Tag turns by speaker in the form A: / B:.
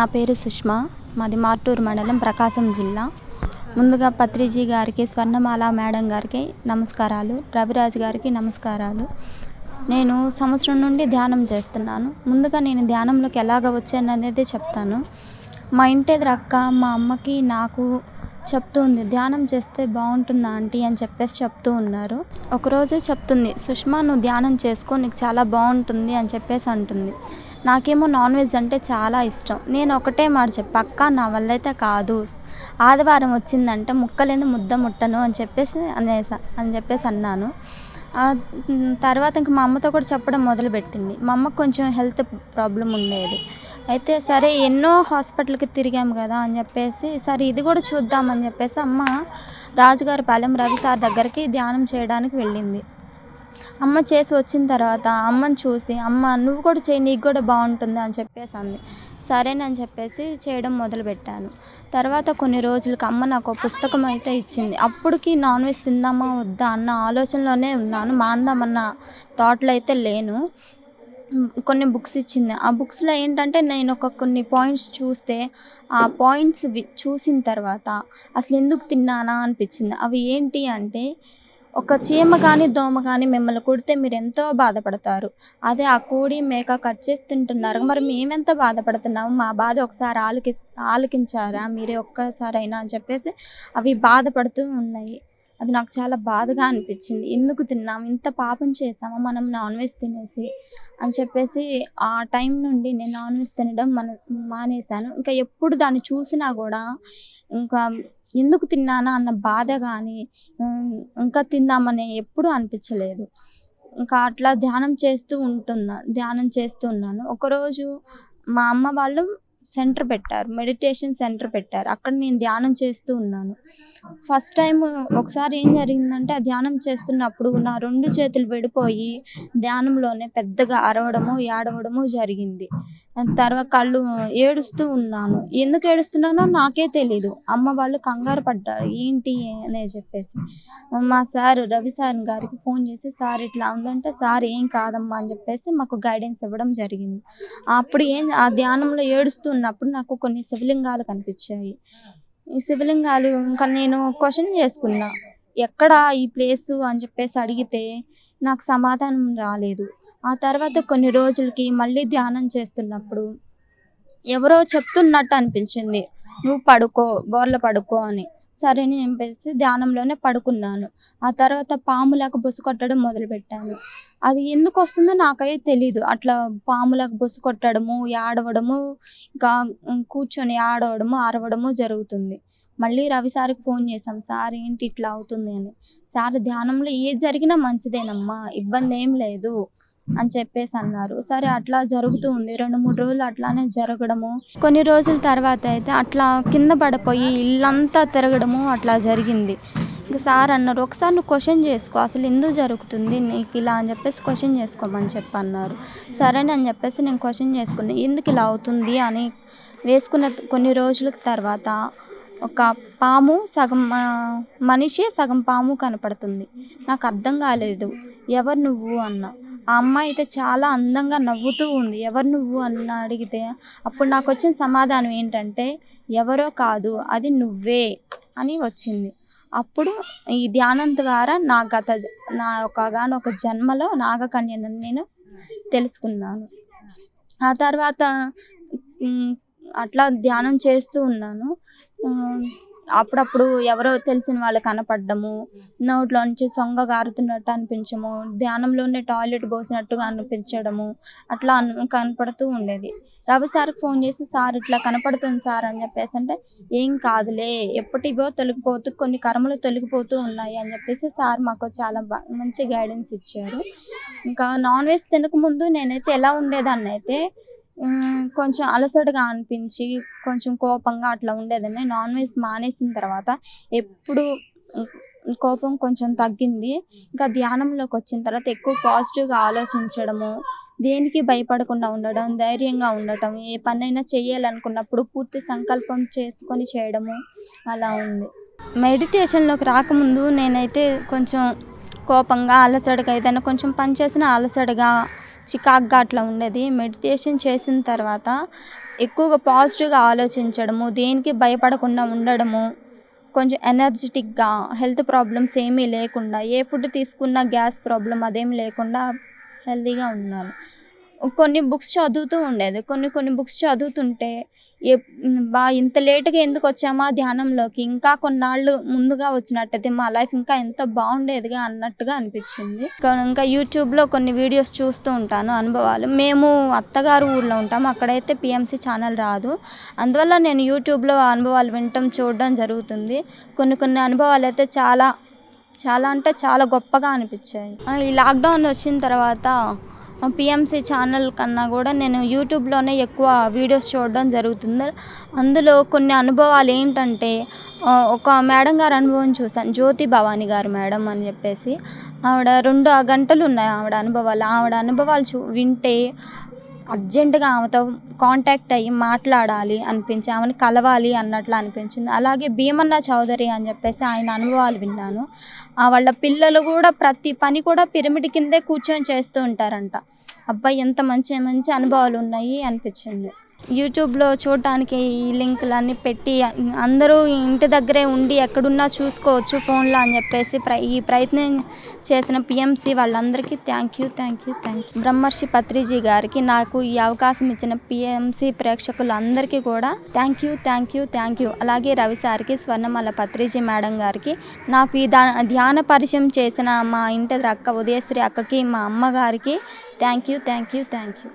A: నా పేరు సుష్మా. మాది మార్టూరు మండలం ప్రకాశం జిల్లా. ముందుగా పత్రిజీ గారికి స్వర్ణమాల మేడం గారికి నమస్కారాలు రవిరాజ్ గారికి నమస్కారాలు. నేను సంవత్సరం నుండి ధ్యానం చేస్తున్నాను. ముందుగా నేను ధ్యానంలోకి ఎలాగ వచ్చాను అనేది చెప్తాను. మా ఇంటి అక్క మా అమ్మకి నాకు చెప్తుంది ధ్యానం చేస్తే బాగుంటుందా ఆంటీ? అని చెప్పేసి చెప్తూ ఉన్నారు. ఒకరోజు చెప్తుంది సుష్మా నువ్వు ధ్యానం చేసుకో నీకు చాలా బాగుంటుంది అని చెప్పేసి అంటుంది. నాకేమో నాన్ వెజ్ అంటే చాలా ఇష్టం. నేను ఒకటే మాట చెప్పా అక్క నా వల్ల అయితే కాదు. ఆదివారం వచ్చిందంటే ముక్కలేని ముద్ద ముట్టను అని చెప్పేసి అనేసా అని చెప్పేసి అన్నాను. తర్వాత ఇంక మా అమ్మతో కూడా చెప్పడం మొదలుపెట్టింది. మా అమ్మకు కొంచెం హెల్త్ ప్రాబ్లం ఉండేది. అయితే సరే ఎన్నో హాస్పిటల్కి తిరిగాము కదా అని చెప్పేసి సరే ఇది కూడా చూద్దామని చెప్పేసి అమ్మ రాజుగారి పాలెం రవి సార్ దగ్గరికి ధ్యానం చేయడానికి వెళ్ళింది. అమ్మ చేసి వచ్చిన తర్వాత అమ్మని చూసి అమ్మ నువ్వు కూడా చేయి నీకు కూడా బాగుంటుంది అని చెప్పేసి అంది. సరేనని చెప్పేసి చేయడం మొదలుపెట్టాను. తర్వాత కొన్ని రోజులకి అమ్మ నాకు పుస్తకం అయితే ఇచ్చింది. అప్పటికి నాన్ వెజ్ తిందామా వద్దా అన్న ఆలోచనలోనే ఉన్నాను. మాందామన్న థాట్లో అయితే లేను. కొన్ని బుక్స్ ఇచ్చింది. ఆ బుక్స్లో ఏంటంటే నేను ఒక కొన్ని పాయింట్స్ చూస్తే ఆ పాయింట్స్ చూసిన తర్వాత అసలు ఎందుకు తిన్నానా అనిపించింది. అవి ఏంటి అంటే ఒక చీమ కానీ దోమ కానీ మిమ్మల్ని కుడితే మీరు ఎంతో బాధపడతారు. అదే ఆ కోడి మేక కట్ చేసి తింటున్నారు. మరి మేమెంత బాధపడుతున్నాము? మా బాధ ఒకసారి ఆలకి ఆలకించారా? మీరే ఒక్కసారైనా అని చెప్పేసి అవి బాధపడుతూ ఉన్నాయి. అది నాకు చాలా బాధగా అనిపించింది. ఎందుకు తిన్నాం? ఇంత పాపం చేసామా మనం నాన్ వెజ్ తినేసి అని చెప్పేసి ఆ టైం నుండి నేను నాన్ వెజ్ తినడం మన మానేశాను. ఇంకా ఎప్పుడు దాన్ని చూసినా కూడా ఇంకా ఎందుకు తిన్నానా అన్న బాధ కానీ ఇంకా తిందామని ఎప్పుడూ అనిపించలేదు. ఇంకా అట్లా ధ్యానం చేస్తూ ఉంటున్నా ధ్యానం చేస్తూ ఉన్నాను. ఒకరోజు మా అమ్మ వాళ్ళు సెంటర్ పెట్టారు మెడిటేషన్ సెంటర్ పెట్టారు. అక్కడ నేను ధ్యానం చేస్తూ ఉన్నాను. ఫస్ట్ టైం ఒకసారి ఏం జరిగిందంటే ఆ ధ్యానం చేస్తున్నప్పుడు నా రెండు చేతులు విడిపోయి ధ్యానంలోనే పెద్దగా అరవడము ఏడవడము జరిగింది. తర్వాత కళ్ళు ఏడుస్తూ ఉన్నాను. ఎందుకు ఏడుస్తున్నానో నాకే తెలీదు. అమ్మ వాళ్ళు కంగారు పడ్డారు. ఏంటి అనే చెప్పేసి. మా సార్ రవి సార్ గారికి ఫోన్ చేసి సార్ ఇట్లా ఉందంటే సార్ ఏం కాదమ్మా అని చెప్పేసి మాకు గైడెన్స్ ఇవ్వడం జరిగింది. అప్పుడు ఏం ఆ ధ్యానంలో ఏడుస్తూ ఉన్నప్పుడు నాకు కొన్ని శివలింగాలు కనిపించాయి. ఈ శివలింగాలు ఇంకా నేను క్వశ్చన్ చేసుకున్నా. ఎక్కడ ఈ ప్లేస్ అని చెప్పేసి అడిగితే నాకు సమాధానం రాలేదు. ఆ తర్వాత కొన్ని రోజులకి మళ్ళీ ధ్యానం చేస్తున్నప్పుడు ఎవరో చెప్తున్నట్టు అనిపించింది. నువ్వు పడుకో బోర్ల పడుకో అని. సరే అని చెప్పేసి ధ్యానంలోనే పడుకున్నాను. ఆ తర్వాత పాములకు బుసు కొట్టడం మొదలుపెట్టాను. అది ఎందుకు వస్తుందో నాకైతే తెలీదు. అట్లా పాములకు బుస కొట్టడము ఏడవడము ఇంకా కూర్చొని ఆడవడము అరవడము జరుగుతుంది. మళ్ళీ రవి సార్కి ఫోన్ చేసాం సార్ ఏంటి ఇట్లా అవుతుంది? అని. సార్ ధ్యానంలో ఏది జరిగినా మంచిదేనమ్మా ఇబ్బంది ఏం లేదు. అని చెప్పేసి అన్నారు. సరే అట్లా జరుగుతూ ఉంది. రెండు మూడు రోజులు అట్లానే జరగడము. కొన్ని రోజుల తర్వాత అయితే అట్లా కింద పడిపోయి ఇల్లంతా తిరగడము అట్లా జరిగింది. ఇంకా సార్ అన్నారు ఒకసారి నువ్వు క్వశ్చన్ చేసుకో. అసలు ఎందుకు జరుగుతుంది నీకు ఇలా? అని చెప్పేసి క్వశ్చన్ చేసుకోమని చెప్పి అన్నారు. సరే అని చెప్పేసి నేను క్వశ్చన్ చేసుకున్నా. ఎందుకు ఇలా అవుతుంది? అని వేసుకున్న కొన్ని రోజుల తర్వాత ఒక పాము సగం మనిషి సగం పాము కనపడుతుంది. నాకు అర్థం కాలేదు. ఎవరు నువ్వు? అన్నా. ఆ అమ్మాయి అయితే చాలా అందంగా నవ్వుతూ ఉంది. ఎవరు నువ్వు? అని అడిగితే అప్పుడు నాకు వచ్చిన సమాధానం ఏంటంటే ఎవరో కాదు అది నువ్వే అని వచ్చింది. అప్పుడు ఈ ధ్యానం ద్వారా నా గత నా ఒక గానొక జన్మలో నాగకన్యను నేను తెలుసుకున్నాను. ఆ తర్వాత అట్లా ధ్యానం చేస్తూ ఉన్నాను. అప్పుడప్పుడు ఎవరో తెలిసిన వాళ్ళు కనపడ్డము నోట్లో నుంచి సొంగ గారుతున్నట్టు అనిపించము ధ్యానంలోనే టాయిలెట్ పోసినట్టుగా అనిపించడము అట్లా కనపడుతూ ఉండేది. రవి సార్కి ఫోన్ చేసి సార్ ఇట్లా కనపడుతుంది సార్ అని చెప్పేసి అంటే ఏం కాదులే ఎప్పటివో తొలగిపోతూ కొన్ని కర్మలు తొలగిపోతూ ఉన్నాయి అని చెప్పేసి సార్ మాకు చాలా మంచి గైడెన్స్ ఇచ్చారు. ఇంకా నాన్ వెజ్ తినకముందు నేనైతే ఎలా ఉండేదాన్ని అయితే కొంచెం అలసటగా అనిపించి కొంచెం కోపంగా అట్లా ఉండేదండి నాన్ వెజ్ మానేసిన తర్వాత ఎప్పుడు కోపం కొంచెం తగ్గింది. ఇంకా ధ్యానంలోకి వచ్చిన తర్వాత ఎక్కువ పాజిటివ్గా ఆలోచించడము దేనికి భయపడకుండా ఉండడం ధైర్యంగా ఉండటం ఏ పనైనా చేయాలనుకున్నప్పుడు పూర్తి సంకల్పం చేసుకొని చేయడము అలా ఉంది. మెడిటేషన్లోకి రాకముందు నేనైతే కొంచెం కోపంగా అలసటగా ఏదైనా కొంచెం పని చేసిన అలసటగా చికాగ్గా అట్లా ఉండేది. మెడిటేషన్ చేసిన తర్వాత ఎక్కువగా పాజిటివ్గా ఆలోచించడము దేనికి భయపడకుండా ఉండడము కొంచెం ఎనర్జెటిక్గా హెల్త్ ప్రాబ్లమ్స్ ఏమీ లేకుండా ఏ ఫుడ్ తీసుకున్నా గ్యాస్ ప్రాబ్లం అదేం లేకుండా హెల్తీగా ఉన్నాను కొన్ని బుక్స్ చదువుతూ ఉండేది. కొన్ని కొన్ని బుక్స్ చదువుతుంటే ఏ బా ఇంత లేటుగా ఎందుకు వచ్చామా ధ్యానంలోకి? ఇంకా కొన్నాళ్ళు ముందుగా వచ్చినట్టయితే మా లైఫ్ ఇంకా ఎంత బాగుండేదిగా అన్నట్టుగా అనిపించింది. ఇంకా- యూట్యూబ్లో కొన్ని వీడియోస్ చూస్తూ ఉంటాను అనుభవాలు. మేము అత్తగారు ఊర్లో ఉంటాము అక్కడైతే పిఎంసి ఛానల్ రాదు. అందువల్ల నేను యూట్యూబ్లో అనుభవాలు వినటం చూడడం జరుగుతుంది. కొన్ని కొన్ని అనుభవాలు అయితే చాలా చాలా అంటే చాలా గొప్పగా అనిపించాయి. ఈ లాక్డౌన్ వచ్చిన తర్వాత పిఎంసి ఛానల్ కన్నా కూడా నేను యూట్యూబ్లోనే ఎక్కువ వీడియోస్ చూడడం జరుగుతుంది. అందులో కొన్ని అనుభవాలు ఏంటంటే ఒక మేడం గారి అనుభవం చూసాను జ్యోతి భవాని గారు మేడం అని చెప్పేసి. ఆవిడ రెండు గంటలు ఉన్నాయి ఆవిడ అనుభవాలు. ఆవిడ అనుభవాలు చూ వింటే అర్జెంటుగా ఆమెతో కాంటాక్ట్ అయ్యి మాట్లాడాలి అనిపించి ఆమెను కలవాలి అన్నట్లు అనిపించింది. అలాగే భీమన్న చౌదరి అని చెప్పేసి ఆయన అనుభవాలు విన్నాను. ఆ వాళ్ళ పిల్లలు కూడా ప్రతి పని కూడా పిరమిడ్ కిందే కూర్చొని చేస్తూ ఉంటారంట. అబ్బాయి ఎంత మంచి మంచి అనుభవాలు ఉన్నాయి అనిపించింది. యూట్యూబ్లో చూడటానికి ఈ లింకులన్నీ పెట్టి అందరూ ఇంటి దగ్గరే ఉండి ఎక్కడున్నా చూసుకోవచ్చు ఫోన్లో అని చెప్పేసి ప్ర ఈ ప్రయత్నం చేసిన పిఎంసి వాళ్ళందరికీ thank you thank you thank you. Brahmarshi Patriji గారికి నాకు ఈ అవకాశం ఇచ్చిన పిఎంసి ప్రేక్షకులందరికీ కూడా thank you thank you thank you. అలాగే రవి సార్కి స్వర్ణమాల పత్రిజీ మేడం గారికి నాకు ఈ దా ధ్యాన పరిచయం చేసిన మా ఇంటి అక్క ఉదయశ్రీ అక్కకి మా అమ్మగారికి thank you thank you thank you.